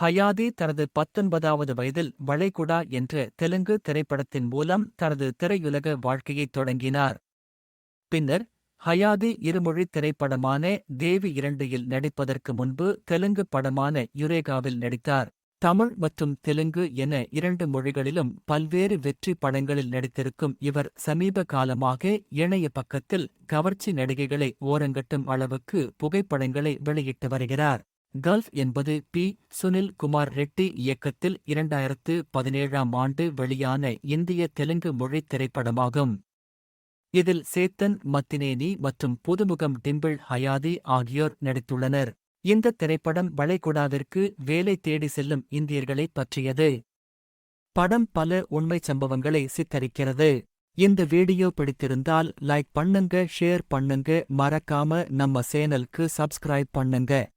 ஹயாதி தனது பத்தொன்பதாவது வயதில் வளைகுடா என்ற தெலுங்கு திரைப்படத்தின் மூலம் தனது திரையுலக வாழ்க்கையைத் தொடங்கினார். பின்னர் ஹயாதி இருமொழி திரைப்படமான தேவி இரண்டில் நடிப்பதற்கு முன்பு தெலுங்கு படமான யுரேகாவில் நடித்தார். தமிழ் மற்றும் தெலுங்கு என இரண்டு மொழிகளிலும் பல்வேறு வெற்றி படங்களில் நடித்திருக்கும் இவர் சமீப காலமாக இணைய பக்கத்தில் கவர்ச்சி நடிகைகளை ஓரங்கட்டும் அளவுக்கு புகைப்படங்களை வெளியிட்டு வருகிறார். கல்ஃப் என்பது பி. சுனில் குமார் ரெட்டி இயக்கத்தில் இரண்டாயிரத்து பதினேழாம் ஆண்டு வெளியான இந்திய தெலுங்கு மொழி திரைப்படமாகும். இதில் சேத்தன் மத்தினேனி மற்றும் புதுமுகம் டிம்பிள் ஹயாதி ஆகியோர் நடித்துள்ளனர். இந்த திரைப்படம் வளைகுடாவிற்கு வேலை தேடி செல்லும் இந்தியர்களைப் பற்றியது. படம் பல உண்மைச் சம்பவங்களை சித்தரிக்கிறது. இந்த வீடியோ பிடித்திருந்தால் லைக் பண்ணுங்க ஷேர் பண்ணுங்க மறக்காம நம்ம சேனலுக்கு சப்ஸ்கிரைப் பண்ணுங்க.